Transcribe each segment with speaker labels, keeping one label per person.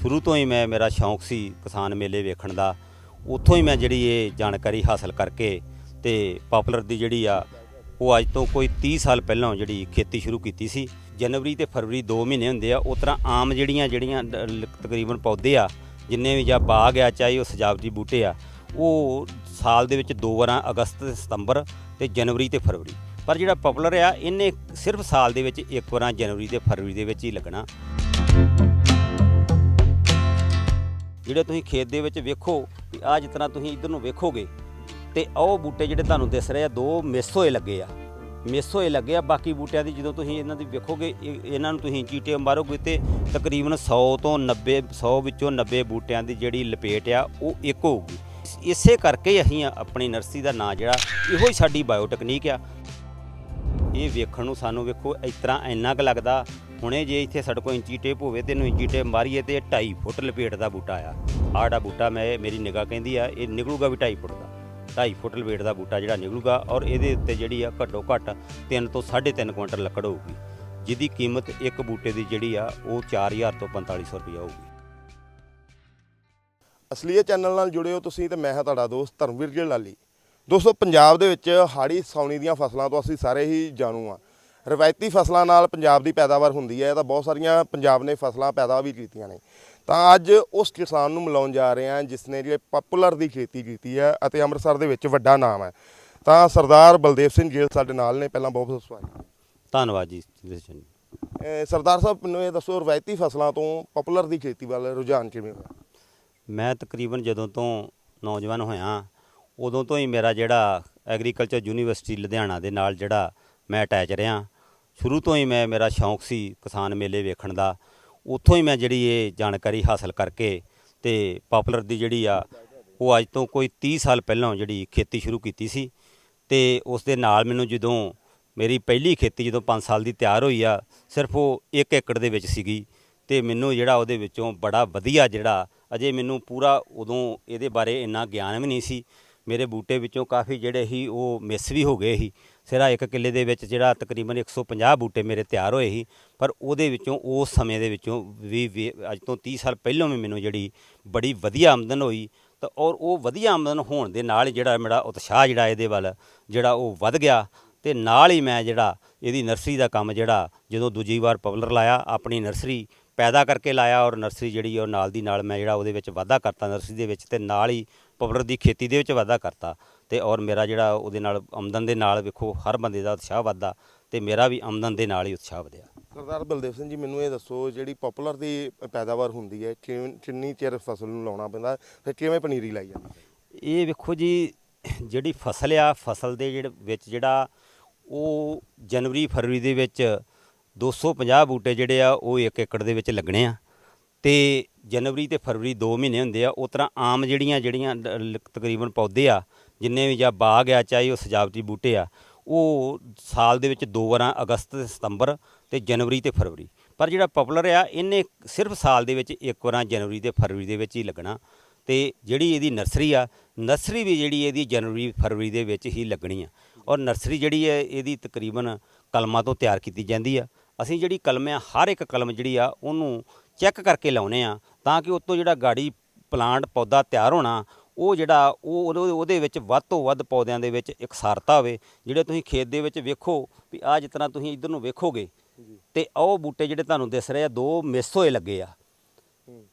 Speaker 1: ਸ਼ੁਰੂ ਤੋਂ ਹੀ ਮੈਂ ਮੇਰਾ ਸ਼ੌਂਕ ਸੀ ਕਿਸਾਨ ਮੇਲੇ ਵੇਖਣ ਦਾ। ਉੱਥੋਂ ਹੀ ਮੈਂ ਜਿਹੜੀ ਇਹ ਜਾਣਕਾਰੀ ਹਾਸਲ ਕਰਕੇ ਤੇ ਪਪੂਲਰ ਦੀ ਜਿਹੜੀ ਆ, ਉਹ ਅੱਜ ਤੋਂ ਕੋਈ 30 ਸਾਲ ਪਹਿਲਾਂ ਜਿਹੜੀ ਖੇਤੀ ਸ਼ੁਰੂ ਕੀਤੀ ਸੀ। ਜਨਵਰੀ ਤੇ ਫਰਵਰੀ 2 ਮਹੀਨੇ ਹੁੰਦੇ ਆ, ਉਸ ਤਰ੍ਹਾਂ ਆਮ ਜਿਹੜੀਆਂ ਜਿਹੜੀਆਂ ਤਕਰੀਬਨ ਪੌਦੇ ਆ, ਜਿੰਨੇ ਵੀ ਜਾਂ ਬਾਗ ਆ, ਚਾਹੇ ਉਹ ਸਜਾਵਟੀ ਬੂਟੇ ਆ, ਉਹ ਸਾਲ ਦੇ ਵਿੱਚ ਦੋ ਵਾਰਾਂ ਅਗਸਤ ਤੇ ਸਤੰਬਰ ਤੇ ਜਨਵਰੀ ਤੇ ਫਰਵਰੀ। ਪਰ ਜਿਹੜਾ ਪਪੂਲਰ ਆ, ਇਹਨੇ ਸਿਰਫ ਸਾਲ ਦੇ ਵਿੱਚ ਇੱਕ ਵਾਰਾਂ ਜਨਵਰੀ ਤੇ ਫਰਵਰੀ ਦੇ ਵਿੱਚ ਹੀ ਲੱਗਣਾ। ਜਿਹੜੇ ਤੁਸੀਂ ਖੇਤ ਦੇ ਵਿੱਚ ਵੇਖੋ ਕਿ ਆ ਜਿਸ ਤਰ੍ਹਾਂ ਤੁਸੀਂ ਇਧਰ ਨੂੰ ਵੇਖੋਗੇ ਤੇ ਉਹ ਬੂਟੇ ਜਿਹੜੇ ਤੁਹਾਨੂੰ ਦਿਸ ਰਹੇ ਆ, ਦੋ ਮਿਸ ਹੋਏ ਲੱਗੇ ਆ। ਮਿਸ ਹੋਏ ਲੱਗੇ ਆ, ਬਾਕੀ ਬੂਟਿਆਂ ਦੀ ਜਦੋਂ ਤੁਸੀਂ ਇਹਨਾਂ ਦੀ ਵੇਖੋਗੇ ਇਹਨਾਂ ਨੂੰ ਤੁਸੀਂ ਚੀਟੇ ਮਾਰੋਗੇ ਤੇ ਤਕਰੀਬਨ 100 ਤੋਂ 90 100 ਵਿੱਚੋਂ 90 ਬੂਟਿਆਂ ਦੀ ਜਿਹੜੀ ਲਪੇਟ ਆ, ਉਹ ਇੱਕ ਹੋਊਗੀ। ਇਸੇ ਕਰਕੇ ਅਸੀਂ ਆਪਣੀ ਨਰਸਰੀ ਦਾ ਨਾਂ ਜਿਹੜਾ, ਇਹੋ ਹੀ ਸਾਡੀ ਬਾਇਓ ਟੈਕਨੀਕ ਆ। ਇਹ ਵੇਖਣ ਨੂੰ ਸਾਨੂੰ ਵੇਖੋ, ਇਸ ਤਰ੍ਹਾਂ ਇੰਨਾ ਕੁ ਲੱਗਦਾ, ਹੁਣੇ ਜੇ ਇੱਥੇ ਸਾਡੇ ਕੋਲ ਇੰਚੀ ਟੇਪ ਹੋਵੇ ਤੇ ਇਹਨੂੰ ਇੰਚੀ ਟੇਪ ਮਾਰੀਏ ਤੇ 2.5 ਫੁੱਟ ਲਪੇਟ ਦਾ ਬੂਟਾ ਆ। ਆੜਾ ਬੂਟਾ ਮੈਂ, ਮੇਰੀ ਨਿਗਾਹ ਕਹਿੰਦੀ ਆ, ਇਹ ਨਿਕਲੂਗਾ ਵੀ 2.5 ਫੁੱਟ ਦਾ। 2.5 ਫੁੱਟ ਲਪੇਟ ਦਾ ਬੂਟਾ ਜਿਹੜਾ ਨਿਕਲੂਗਾ ਔਰ ਇਹਦੇ ਉੱਤੇ ਜਿਹੜੀ ਆ ਘੱਟੋ ਘੱਟ 3 ਤੋਂ 3.5 ਕੁਇੰਟਲ ਲੱਕੜ ਹੋਊਗੀ। ਜਿਹਦੀ ਕੀਮਤ ਇੱਕ ਬੂਟੇ ਦੀ ਜਿਹੜੀ ਆ, ਉਹ 4000 ਤੋਂ 4500 ਰੁਪਏ ਹੋਊਗੀ।
Speaker 2: ਅਸਲੀਅਤ ਚੈਨਲ ਨਾਲ ਜੁੜੇ ਹੋ ਤੁਸੀਂ ਤੇ ਮੈਂ ਹਾਂ ਤੁਹਾਡਾ ਦੋਸਤ ਧਰਮਵੀਰ ਜੀ ਲਾਲੀ। ਦੋਸਤੋ ਪੰਜਾਬ ਦੇ ਵਿੱਚ ਹਾੜੀ ਸੌਣੀ ਦੀਆਂ ਫਸਲਾਂ ਤੋਂ ਅਸੀਂ ਸਾਰੇ ਹੀ ਜਾਣੂ ਆ ਰਵਾਇਤੀ ਫਸਲਾਂ ਨਾਲ ਪੰਜਾਬ ਦੀ ਪੈਦਾਵਾਰ ਹੁੰਦੀ ਹੈ ਤਾਂ ਬਹੁਤ ਸਾਰੀਆਂ ਪੰਜਾਬ ਨੇ ਫਸਲਾਂ ਪੈਦਾ ਵੀ ਕੀਤੀਆਂ ਨੇ। ਤਾਂ ਅੱਜ ਉਸ ਕਿਸਾਨ ਨੂੰ ਮਿਲਾਉਣ ਜਾ ਰਹੇ ਹਾਂ ਜਿਸ ਨੇ ਜਿਹੜੇ ਪਪੂਲਰ ਦੀ ਖੇਤੀ ਕੀਤੀ ਹੈ ਅਤੇ ਅੰਮ੍ਰਿਤਸਰ ਦੇ ਵਿੱਚ ਵੱਡਾ ਨਾਮ ਹੈ। ਤਾਂ ਸਰਦਾਰ ਬਲਦੇਵ ਸਿੰਘ ਗਿੱਲ ਸਾਡੇ ਨਾਲ ਨੇ ਪਹਿਲਾਂ ਬਹੁਤ ਬਹੁਤ ਸਵਾਗਤ।
Speaker 1: ਧੰਨਵਾਦ ਜੀ ਜੀ।
Speaker 2: ਸਰਦਾਰ ਸਾਹਿਬ ਮੈਨੂੰ ਇਹ ਦੱਸੋ ਰਵਾਇਤੀ ਫਸਲਾਂ ਤੋਂ ਪਪੂਲਰ ਦੀ ਖੇਤੀ ਵੱਲ ਰੁਝਾਨ ਕਿਵੇਂ ਹੋਇਆ?
Speaker 1: ਮੈਂ ਤਕਰੀਬਨ ਜਦੋਂ ਤੋਂ ਨੌਜਵਾਨ ਹੋਇਆ ਉਦੋਂ ਤੋਂ ਹੀ ਮੇਰਾ ਜਿਹੜਾ ਐਗਰੀਕਲਚਰ ਯੂਨੀਵਰਸਿਟੀ ਲੁਧਿਆਣਾ ਦੇ ਨਾਲ ਜਿਹੜਾ ਮੈਂ ਅਟੈਚ ਰਿਹਾ। ਸ਼ੁਰੂ ਤੋਂ ਹੀ ਮੈਂ, ਮੇਰਾ ਸ਼ੌਂਕ ਸੀ ਕਿਸਾਨ ਮੇਲੇ ਵੇਖਣ ਦਾ। ਉੱਥੋਂ ਹੀ ਮੈਂ ਜਿਹੜੀ ਇਹ ਜਾਣਕਾਰੀ ਹਾਸਲ ਕਰਕੇ ਤੇ ਪਾਪੂਲਰ ਦੀ ਜਿਹੜੀ ਆ, ਉਹ ਅੱਜ ਤੋਂ ਕੋਈ 30 ਸਾਲ ਪਹਿਲਾਂ ਜਿਹੜੀ ਖੇਤੀ ਸ਼ੁਰੂ ਕੀਤੀ ਸੀ। ਤੇ ਉਸ ਦੇ ਨਾਲ ਮੈਨੂੰ ਜਦੋਂ ਮੇਰੀ ਪਹਿਲੀ ਖੇਤੀ ਜਦੋਂ 5 ਸਾਲ ਦੀ ਤਿਆਰ ਹੋਈ ਆ, ਸਿਰਫ ਉਹ 1 ਏਕੜ ਦੇ ਵਿੱਚ ਸੀਗੀ। ਤੇ ਮੈਨੂੰ ਜਿਹੜਾ ਉਹਦੇ ਵਿੱਚੋਂ ਬੜਾ ਵਧੀਆ ਜਿਹੜਾ, ਅਜੇ ਮੈਨੂੰ ਪੂਰਾ ਉਦੋਂ ਇਹਦੇ ਬਾਰੇ ਇੰਨਾ ਗਿਆਨ ਵੀ ਨਹੀਂ ਸੀ। ਮੇਰੇ ਬੂਟੇ ਵਿੱਚੋਂ ਕਾਫੀ ਜਿਹੜੇ ਸੀ, ਉਹ ਮਿਸ ਵੀ ਹੋ ਗਏ ਸੀ। ਸਿਰਾ ਇੱਕ ਕਿੱਲੇ ਦੇ ਵਿੱਚ ਜਿਹੜਾ ਤਕਰੀਬਨ 150 ਬੂਟੇ ਮੇਰੇ ਤਿਆਰ ਹੋਏ ਸੀ, ਪਰ ਉਹਦੇ ਵਿੱਚੋਂ, ਉਸ ਸਮੇਂ ਦੇ ਵਿੱਚੋਂ ਵੀ ਵੀ ਅੱਜ ਤੋਂ 30 ਸਾਲ ਪਹਿਲਾਂ ਵੀ ਮੈਨੂੰ ਜਿਹੜੀ ਬੜੀ ਵਧੀਆ ਆਮਦਨ ਹੋਈ। ਤਾਂ ਔਰ ਉਹ ਵਧੀਆ ਆਮਦਨ ਹੋਣ ਦੇ ਨਾਲ ਹੀ ਜਿਹੜਾ ਮੇਰਾ ਉਤਸ਼ਾਹ ਜਿਹੜਾ ਇਹਦੇ ਵੱਲ, ਜਿਹੜਾ ਉਹ ਵੱਧ ਗਿਆ। ਤੇ ਨਾਲ ਹੀ ਮੈਂ ਜਿਹੜਾ ਇਹਦੀ ਨਰਸਰੀ ਦਾ ਕੰਮ ਜਿਹੜਾ, ਜਦੋਂ ਦੂਜੀ ਵਾਰ ਪਬਲਰ ਲਾਇਆ, ਆਪਣੀ ਨਰਸਰੀ ਪੈਦਾ ਕਰਕੇ ਲਾਇਆ ਔਰ ਨਰਸਰੀ ਜਿਹੜੀ ਉਹ ਨਾਲ ਦੀ ਨਾਲ ਮੈਂ ਜਿਹੜਾ ਉਹਦੇ ਵਿੱਚ ਵਾਧਾ ਕਰਤਾ ਨਰਸਰੀ ਦੇ ਵਿੱਚ ਤੇ ਨਾਲ ਹੀ ਪਪੂਲਰ ਦੀ ਖੇਤੀ ਦੇ ਵਿੱਚ ਵਾਧਾ ਕਰਤਾ ਤੇ ਔਰ ਮੇਰਾ ਜਿਹੜਾ ਉਹਦੇ ਨਾਲ ਆਮਦਨ ਦੇ ਨਾਲ ਵੇਖੋ ਹਰ ਬੰਦੇ ਦਾ ਉਤਸ਼ਾਹ ਵੱਧਦਾ ਤੇ ਮੇਰਾ ਵੀ ਆਮਦਨ ਦੇ ਨਾਲ ਹੀ ਉਤਸ਼ਾਹ ਵਧਿਆ।
Speaker 2: ਸਰਦਾਰ ਬਲਦੇਵ ਸਿੰਘ ਜੀ ਮੈਨੂੰ ਇਹ ਦੱਸੋ ਜਿਹੜੀ ਪਪੂਲਰ ਦੀ ਪੈਦਾਵਾਰ ਹੁੰਦੀ ਹੈ ਕਿਵੇਂ ਕਿੰਨੀ ਚਿਰ ਫਸਲ ਨੂੰ ਲਾਉਣਾ ਪੈਂਦਾ ਤੇ ਕਿਵੇਂ ਪਨੀਰੀ ਲਾਈ ਜਾਂਦੀ
Speaker 1: ਇਹ ਵੇਖੋ ਜੀ ਜਿਹੜੀ ਫਸਲ ਆ ਫਸਲ ਦੇ ਜਿਹੜੇ ਵਿੱਚ ਜਿਹੜਾ ਉਹ ਜਨਵਰੀ ਫਰਵਰੀ ਦੇ ਵਿੱਚ 250 ਬੂਟੇ ਜਿਹੜੇ ਆ, ਉਹ ਇੱਕ ਏਕੜ ਦੇ ਵਿੱਚ ਲੱਗਣੇ ਆ। ਤੇ ਜਨਵਰੀ ਤੇ ਫਰਵਰੀ 2 ਮਹੀਨੇ ਹੁੰਦੇ ਆ ਉਸ ਤਰ੍ਹਾਂ ਆਮ ਜਿਹੜੀਆਂ ਜਿਹੜੀਆਂ ਲ- ਤਕਰੀਬਨ ਪੌਦੇ ਆ, ਜਿੰਨੇ ਵੀ ਜਾਂ ਬਾਗ ਆ, ਚਾਹੇ ਉਹ ਸਜਾਵਟੀ ਬੂਟੇ ਆ, ਉਹ ਸਾਲ ਦੇ ਵਿੱਚ ਦੋ ਵਾਰਾਂ, ਅਗਸਤ ਤੇ ਸਤੰਬਰ ਤੇ ਜਨਵਰੀ ਤੇ ਫਰਵਰੀ। ਪਰ ਜਿਹੜਾ ਪਪੂਲਰ ਆ, ਇਹਨੇ ਸਿਰਫ ਸਾਲ ਦੇ ਵਿੱਚ ਇੱਕ ਵਾਰਾਂ ਜਨਵਰੀ ਤੇ ਫਰਵਰੀ ਦੇ ਵਿੱਚ ਹੀ ਲੱਗਣਾ। ਤੇ ਜਿਹੜੀ ਇਹਦੀ ਨਰਸਰੀ ਆ, ਨਰਸਰੀ ਵੀ ਜਿਹੜੀ ਇਹਦੀ ਜਨਵਰੀ, ਫਰਵਰੀ ਦੇ ਵਿੱਚ ਹੀ ਲੱਗਣੀ ਆ। ਔਰ ਨਰਸਰੀ ਜਿਹੜੀ ਹੈ, ਇਹਦੀ ਤਕਰੀਬਨ ਕਲਮਾਂ ਤੋਂ ਤਿਆਰ ਕੀਤੀ ਜਾਂਦੀ ਆ। ਅਸੀਂ ਜਿਹੜੀ ਕਲਮ ਆ ਹਰ ਇੱਕ ਕਲਮ ਜਿਹੜੀ ਆ ਉਹਨੂੰ ਚੈੱਕ ਕਰਕੇ ਲਾਉਨੇ ਆ ਤਾਂ ਕਿ ਉਤੋਂ ਜਿਹੜਾ ਗਾੜੀ ਪਲਾਂਟ ਪੌਦਾ ਤਿਆਰ ਹੋਣਾ ਉਹ ਜਿਹੜਾ ਉਹ ਉਹਦੇ- ਵਿੱਚ ਵੱਧ ਤੋਂ ਵੱਧ ਪੌਦਿਆਂ ਦੇ ਵਿੱਚ ਇਕਸਾਰਤਾ ਹੋਵੇ। ਜਿਹੜੇ ਤੁਸੀਂ ਖੇਤ ਦੇ ਵਿੱਚ ਵੇਖੋ ਵੀ ਆ ਤਰ੍ਹਾਂ ਤੁਸੀਂ ਇਧਰ ਨੂੰ ਵੇਖੋਗੇ ਤੇ ਉਹ ਬੂਟੇ ਜਿਹੜੇ ਤੁਹਾਨੂੰ ਦਿਸ ਰਹੇ ਆ ਦੋ ਮਿਸ ਹੋਏ ਲੱਗੇ ਆ।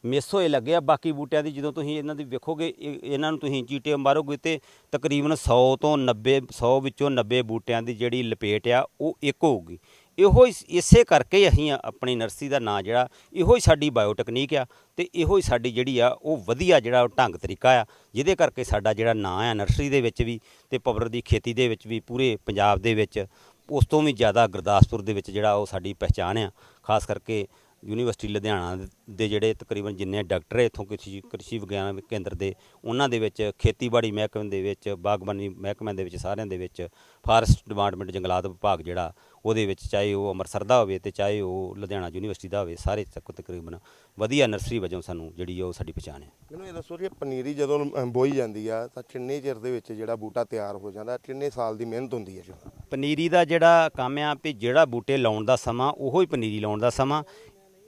Speaker 1: ਮਿਸ ਹੋਏ ਲੱਗੇ ਆ ਬਾਕੀ ਬੂਟਿਆਂ ਦੀ ਜਦੋਂ ਤੁਸੀਂ ਇਹਨਾਂ ਦੀ ਵੇਖੋਗੇ ਇਹ- ਇਹਨਾਂ ਨੂੰ ਤੁਸੀਂ ਚੀਟੇ ਮਾਰੋਗੇ ਤੇ ਤਕਰੀਬਨ 100 ਤੋਂ 90 100 ਵਿੱਚੋਂ 90 ਬੂਟਿਆਂ ਦੀ ਜਿਹੜੀ ਲਪੇਟ ਆ ਉਹ ਇੱਕ ਹੋਊਗੀ। ਇਹੋ ਹੀ ਇਸੇ ਕਰਕੇ ਅਸੀਂ ਆਪਣੀ ਨਰਸਰੀ ਦਾ ਨਾਂ ਜਿਹੜਾ, ਇਹੋ ਹੀ ਸਾਡੀ ਬਾਇਓਟੈਕਨੀਕ ਆ ਤੇ ਇਹੋ ਹੀ ਸਾਡੀ ਜਿਹੜੀ ਆ ਉਹ ਵਧੀਆ ਜਿਹੜਾ ਉਹ ਢੰਗ ਤਰੀਕਾ ਆ, ਜਿਹਦੇ ਕਰਕੇ ਸਾਡਾ ਜਿਹੜਾ ਨਾਂ ਆ ਨਰਸਰੀ ਦੇ ਵਿੱਚ ਵੀ ਤੇ ਪਵਰ ਦੀ ਖੇਤੀ ਦੇ ਵਿੱਚ ਵੀ ਪੂਰੇ ਪੰਜਾਬ ਦੇ ਵਿੱਚ, ਉਸ ਤੋਂ ਵੀ ਜ਼ਿਆਦਾ ਗੁਰਦਾਸਪੁਰ ਦੇ ਵਿੱਚ ਜਿਹੜਾ ਉਹ ਸਾਡੀ ਪਹਿਚਾਣ ਆ, ਖਾਸ ਕਰਕੇ ਯੂਨੀਵਰਸਿਟੀ ਲੁਧਿਆਣਾ ਦੇ ਜਿਹੜੇ ਤਕਰੀਬਨ ਜਿੰਨੇ ਡਾਕਟਰ ਇੱਥੋਂ ਕ੍ਰਿਸ਼ੀ ਕ੍ਰਿਸ਼ੀ ਵਿਗਿਆਨ ਕੇਂਦਰ ਦੇ ਉਹਨਾਂ ਦੇ ਵਿੱਚ ਖੇਤੀਬਾੜੀ ਮਹਿਕਮੇ ਦੇ ਵਿੱਚ ਬਾਗਬਾਨੀ ਮਹਿਕਮੇ ਦੇ ਵਿੱਚ ਸਾਰਿਆਂ ਦੇ ਵਿੱਚ ਫਾਰੈਸਟ ਡਿਪਾਰਟਮੈਂਟ ਜੰਗਲਾਤ ਵਿਭਾਗ ਜਿਹੜਾ ਉਹਦੇ ਵਿੱਚ ਚਾਹੇ ਉਹ ਅੰਮ੍ਰਿਤਸਰ ਦਾ ਹੋਵੇ ਤੇ ਚਾਹੇ ਉਹ ਲੁਧਿਆਣਾ ਯੂਨੀਵਰਸਿਟੀ ਦਾ ਹੋਵੇ ਸਾਰੇ ਤੱਕ ਤਕਰੀਬਨ ਵਧੀਆ ਨਰਸਰੀ ਵਜੋਂ ਸਾਨੂੰ ਜਿਹੜੀ ਉਹ ਸਾਡੀ ਪਛਾਣ ਹੈ।
Speaker 2: ਮੈਨੂੰ ਇਹ ਦੱਸੋ ਜੀ ਪਨੀਰੀ ਜਦੋਂ ਬੋਈ ਜਾਂਦੀ ਆ ਤਾਂ ਕਿੰਨੇ ਚਿਰ ਦੇ ਵਿੱਚ ਜਿਹੜਾ ਬੂਟਾ ਤਿਆਰ ਹੋ ਜਾਂਦਾ ਕਿੰਨੇ ਸਾਲ ਦੀ ਮਿਹਨਤ ਹੁੰਦੀ ਹੈ ਜੀ?
Speaker 1: ਪਨੀਰੀ ਦਾ ਜਿਹੜਾ ਕੰਮ ਆ ਵੀ ਜਿਹੜਾ ਬੂਟੇ ਲਾਉਣ ਦਾ ਸਮਾਂ ਉਹੋ ਹੀ ਪਨੀਰੀ ਲਾਉਣ ਦਾ ਸਮਾਂ।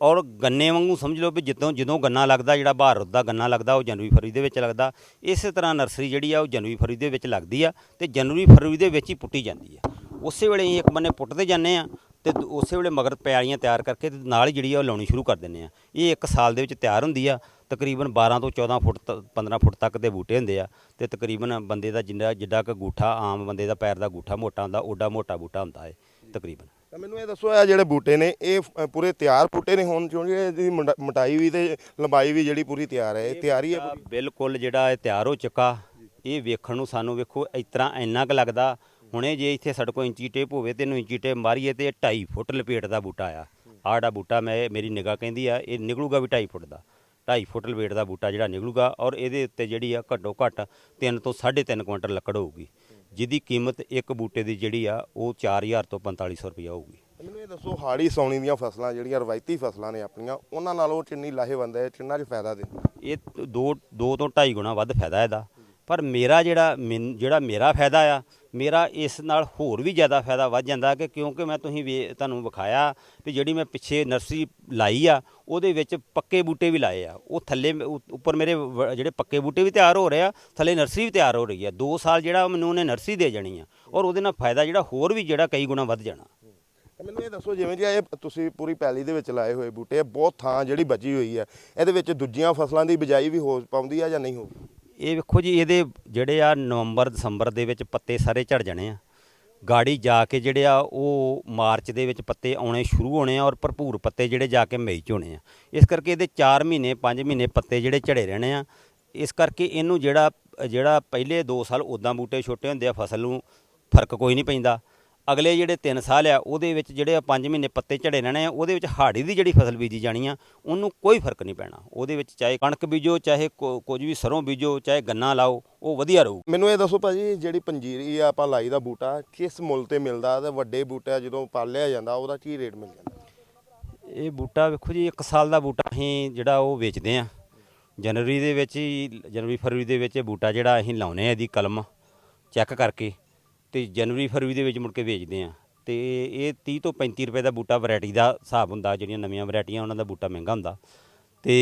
Speaker 1: ਔਰ ਗੰਨੇ ਵਾਂਗੂ ਸਮਝ ਲਓ ਵੀ ਜਦੋਂ ਜਦੋਂ ਗੰਨਾ ਲੱਗਦਾ, ਜਿਹੜਾ ਬਹਾਰ ਰੁੱਤ ਦਾ ਗੰਨਾ ਲੱਗਦਾ, ਉਹ ਜਨਵਰੀ ਫਰਵਰੀ ਦੇ ਵਿੱਚ ਲੱਗਦਾ। ਇਸੇ ਤਰ੍ਹਾਂ ਨਰਸਰੀ ਜਿਹੜੀ ਆ, ਉਹ ਜਨਵਰੀ ਫਰਵਰੀ ਦੇ ਵਿੱਚ ਲੱਗਦੀ ਆ ਤੇ ਜਨਵਰੀ ਫਰਵਰੀ ਦੇ ਵਿੱਚ ਹੀ ਪੁੱਟੀ ਜਾਂਦੀ ਆ। ਉਸੇ ਵੇਲੇ ਅਸੀਂ ਇੱਕ ਬੰਨੇ ਪੁੱਟਦੇ ਜਾਂਦੇ ਆ ਤੇ ਉਸੇ ਵੇਲੇ ਮਗਰ ਪਿਆਲੀਆਂ ਤਿਆਰ ਕਰਕੇ ਤੇ ਨਾਲ ਹੀ ਜਿਹੜੀ ਆ, ਉਹ ਲਾਉਣੀ ਸ਼ੁਰੂ ਕਰ ਦਿੰਦੇ ਆ। ਇਹ ਇੱਕ ਸਾਲ ਦੇ ਵਿੱਚ ਤਿਆਰ ਹੁੰਦੀ ਆ। ਤਕਰੀਬਨ 12 ਤੋਂ 14 ਫੁੱਟ ਤ- 15 ਫੁੱਟ ਤੱਕ ਦੇ ਬੂਟੇ ਹੁੰਦੇ ਆ ਤੇ ਤਕਰੀਬਨ ਬੰਦੇ ਦਾ ਜਿੰਨਾ, ਜਿੱਡਾ ਕ ਗੂਠਾ, ਆਮ ਬੰਦੇ ਦਾ ਪੈਰ ਦਾ ਗੂਠਾ ਮੋਟਾ ਹੁੰਦਾ ਓਡਾ ਮੋਟਾ ਬੂਟਾ ਹੁੰਦਾ ਹੈ ਤਕਰੀਬਨ।
Speaker 2: ਤਾਂ ਮੈਨੂੰ ਇਹ ਦੱਸੋ ਇਹ ਜਿਹੜੇ ਬੂਟੇ ਨੇ ਇਹ ਅ, ਪੂਰੇ ਤਿਆਰ ਬੂਟੇ ਨੇ ਹੁਣ ਕਿਉਂਕਿ ਇਹਦੀ ਮੁੰਡਾ- ਮੋਟਾਈ ਵੀ ਤੇ ਲੰਬਾਈ ਵੀ ਜਿਹੜੀ ਪੂਰੀ ਤਿਆਰ ਹੈ ਇਹ ਤਿਆਰੀ ਹੈ
Speaker 1: ਬਿਲਕੁਲ ਜਿਹੜਾ ਇਹ ਤਿਆਰ ਹੋ ਚੁੱਕਾ ਇਹ ਵੇਖਣ ਨੂੰ ਸਾਨੂੰ ਵੇਖੋ ਇਸ ਤਰ੍ਹਾਂ ਇੰਨਾ ਕੁ ਲੱਗਦਾ ਹੁਣੇ ਜੇ ਇੱਥੇ ਸਾਡੇ ਕੋਲ ਇੰਚੀ ਟੇਪ ਹੋਵੇ ਤੇ ਇਹਨੂੰ ਇੰਚੀ ਟੇਪ ਮਾਰੀਏ ਤੇ ਇਹ 2.5 ਫੁੱਟ ਲਪੇਟ ਦਾ ਬੂਟਾ ਆ। ਜਿਹੜਾ ਬੂਟਾ ਮੈਂ ਮੇਰੀ ਨਿਗਾਹ ਕਹਿੰਦੀ ਆ ਇਹ ਨਿਕਲੂਗਾ ਵੀ 2.5 ਫੁੱਟ ਦਾ। 2.5 ਫੁੱਟ ਲਪੇਟ ਦਾ ਬੂਟਾ ਜਿਹੜਾ ਨਿਕਲੂਗਾ ਔਰ ਇਹਦੇ ਉੱਤੇ ਜਿਹੜੀ ਆ ਘੱਟੋ ਘੱਟ 3 ਤੋਂ 3.5 ਕੁਇੰਟਲ ਲੱਕੜ ਹੋਊਗੀ। ਜਿਹਦੀ ਕੀਮਤ ਇੱਕ ਬੂਟੇ ਦੀ ਜਿਹੜੀ ਆ ਉਹ 4000 ਤੋਂ 4500 ਰੁਪਇਆ ਹੋਊਗੀ।
Speaker 2: ਮੈਨੂੰ ਇਹ ਦੱਸੋ ਹਾੜੀ ਸੌਣੀ ਦੀਆਂ ਫਸਲਾਂ ਜਿਹੜੀਆਂ ਰਵਾਇਤੀ ਫਸਲਾਂ ਨੇ ਆਪਣੀਆਂ ਉਹਨਾਂ ਨਾਲੋਂ ਕਿੰਨੀ ਲਾਹੇਵੰਦ ਹੈ ਕਿੰਨਾ ਚ ਫਾਇਦਾ ਦਿੰਦੀ
Speaker 1: ਇਹ ਦੋ ਦੋ ਤੋਂ ਢਾਈ ਗੁਣਾ ਵੱਧ ਫਾਇਦਾ ਇਹਦਾ। ਪਰ ਮੇਰਾ ਜਿਹੜਾ ਮੈਨ- ਜਿਹੜਾ ਮੇਰਾ ਫਾਇਦਾ ਆ, ਮੇਰਾ ਇਸ ਨਾਲ ਹੋਰ ਵੀ ਜ਼ਿਆਦਾ ਫਾਇਦਾ ਵੱਧ ਜਾਂਦਾ ਕਿ ਕਿਉਂਕਿ ਮੈਂ ਤੁਸੀਂ ਵੇ, ਤੁਹਾਨੂੰ ਵਿਖਾਇਆ ਵੀ ਜਿਹੜੀ ਮੈਂ ਪਿੱਛੇ ਨਰਸਰੀ ਲਾਈ ਆ, ਉਹਦੇ ਵਿੱਚ ਪੱਕੇ ਬੂਟੇ ਵੀ ਲਾਏ ਆ। ਉਹ ਥੱਲੇ ਉ- ਉੱਪਰ ਮੇਰੇ ਵ- ਜਿਹੜੇ ਪੱਕੇ ਬੂਟੇ ਵੀ ਤਿਆਰ ਹੋ ਰਹੇ ਆ, ਥੱਲੇ ਨਰਸਰੀ ਵੀ ਤਿਆਰ ਹੋ ਰਹੀ ਆ। 2 ਸਾਲ ਜਿਹੜਾ ਮੈਨੂੰ ਉਹਨੇ ਨਰਸਰੀ ਦੇ ਜਾਣੀ ਆ ਔਰ ਉਹਦੇ ਨਾਲ ਫਾਇਦਾ ਜਿਹੜਾ ਹੋਰ ਵੀ ਜਿਹੜਾ ਕਈ ਗੁਣਾ ਵੱਧ ਜਾਣਾ।
Speaker 2: ਮੈਨੂੰ ਇਹ ਦੱਸੋ, ਜਿਵੇਂ ਜੀ ਇਹ ਤੁਸੀਂ ਪੂਰੀ ਪੈਲੀ ਦੇ ਵਿੱਚ ਲਾਏ ਹੋਏ ਬੂਟੇ ਬਹੁਤ ਥਾਂ ਜਿਹੜੀ ਬਚੀ ਹੋਈ ਹੈ ਇਹਦੇ ਵਿੱਚ ਦੂਜੀਆਂ ਫਸਲਾਂ ਦੀ ਬਿਜਾਈ ਵੀ ਹੋ ਪਾਉਂਦੀ ਆ ਜਾਂ ਨਹੀਂ ਹੋਊਗੀ?
Speaker 1: ਇਹ ਵੇਖੋ ਜੀ, ਇਹਦੇ ਜਿਹੜੇ ਆ ਨਵੰਬਰ, ਦਸੰਬਰ ਦੇ ਵਿੱਚ ਪੱਤੇ ਸਾਰੇ ਝੜ ਜਾਣੇ ਆ। ਗਾੜੀ ਜਾ ਕੇ ਜਿਹੜੇ ਆ, ਉਹ ਮਾਰਚ ਦੇ ਵਿੱਚ ਪੱਤੇ ਆਉਣੇ ਸ਼ੁਰੂ ਹੋਣੇ ਆ ਔਰ ਭਰਪੂਰ ਪੱਤੇ ਜਿਹੜੇ ਜਾ ਕੇ ਮਈ ਚ ਹੋਣੇ ਆ। ਇਸ ਕਰਕੇ ਇਹਦੇ 4 ਮਹੀਨੇ 5 ਮਹੀਨੇ ਪੱਤੇ ਜਿਹੜੇ ਝੜੇ ਰਹਿਣੇ ਆ। ਇਸ ਕਰਕੇ ਇਹਨੂੰ ਜਿਹੜਾ ਜਿਹੜਾ ਪਹਿਲੇ 2 ਸਾਲ ਉਦਾਂ ਬੂਟੇ ਛੋਟੇ ਹੁੰਦੇ ਆ, ਫਸਲ ਨੂੰ ਫ਼ਰਕ ਕੋਈ ਨਹੀਂ ਪੈਂਦਾ। ਅਗਲੇ ਜਿਹੜੇ 3 ਸਾਲ ਆ ਉਹਦੇ ਵਿੱਚ ਜਿਹੜੇ 5 ਮਹੀਨੇ ਪੱਤੇ ਝੜੇ ਰਹਿਣੇ ਆ ਉਹਦੇ ਵਿੱਚ ਹਾੜੀ ਦੀ ਜਿਹੜੀ ਫਸਲ ਬੀਜੀ ਜਾਣੀ ਆ ਉਹਨੂੰ ਕੋਈ ਫ਼ਰਕ ਨਹੀਂ ਪੈਣਾ। ਉਹਦੇ ਵਿੱਚ ਚਾਹੇ ਕਣਕ ਬੀਜੋ ਚਾਹੇ ਕੁਝ ਵੀ ਸਰੋਂ ਬੀਜੋ ਚਾਹੇ ਗੰਨਾ ਲਾਓ ਉਹ ਵਧੀਆ ਰਹੂ।
Speaker 2: ਮੈਨੂੰ ਇਹ ਦੱਸੋ ਭਾਜੀ ਜਿਹੜੀ ਪੰਜੀਰੀ ਆ ਆਪਾਂ ਲਾਈ ਦਾ ਬੂਟਾ ਕਿਸ ਮੁੱਲ ਤੇ ਮਿਲਦਾ? ਤੇ ਵੱਡੇ ਬੂਟਾ ਜਦੋਂ ਪਾਲਿਆ ਜਾਂਦਾ ਉਹਦਾ ਕੀ ਰੇਟ ਮਿਲ ਜਾਂਦਾ?
Speaker 1: ਇਹ ਬੂਟਾ ਵੇਖੋ ਜੀ 1 ਸਾਲ ਦਾ ਬੂਟਾ ਅਸੀਂ ਜਿਹੜਾ ਉਹ ਵੇਚਦੇ ਆ। ਜਨਵਰੀ ਦੇ ਵਿੱਚ ਹੀ ਜਨਵਰੀ ਫਰਵਰੀ ਦੇ ਵਿੱਚ ਇਹ ਬੂਟਾ ਜਿਹੜਾ ਅਸੀਂ ਲਾਉਨੇ ਆ ਇਹਦੀ ਕਲਮ ਚੈੱਕ ਕਰਕੇ। ਤੇ ਜਨਵਰੀ ਫਰਵਰੀ ਦੇ ਵਿੱਚ ਮੁੜ ਕੇ ਵੇਚਦੇ ਆ। ਤੇ ਇਹ 30 ਤੋਂ 35 ਰੁਪਏ ਦਾ ਬੂਟਾ ਵੈਰਾਈਟੀ ਦਾ ਹਿਸਾਬ ਹੁੰਦਾ ਜਿਹੜੀਆਂ ਨਵੀਆਂ ਵੈਰਾਈਟੀਆਂ ਉਹਨਾਂ ਦਾ ਬੂਟਾ ਮਹਿੰਗਾ ਹੁੰਦਾ। ਤੇ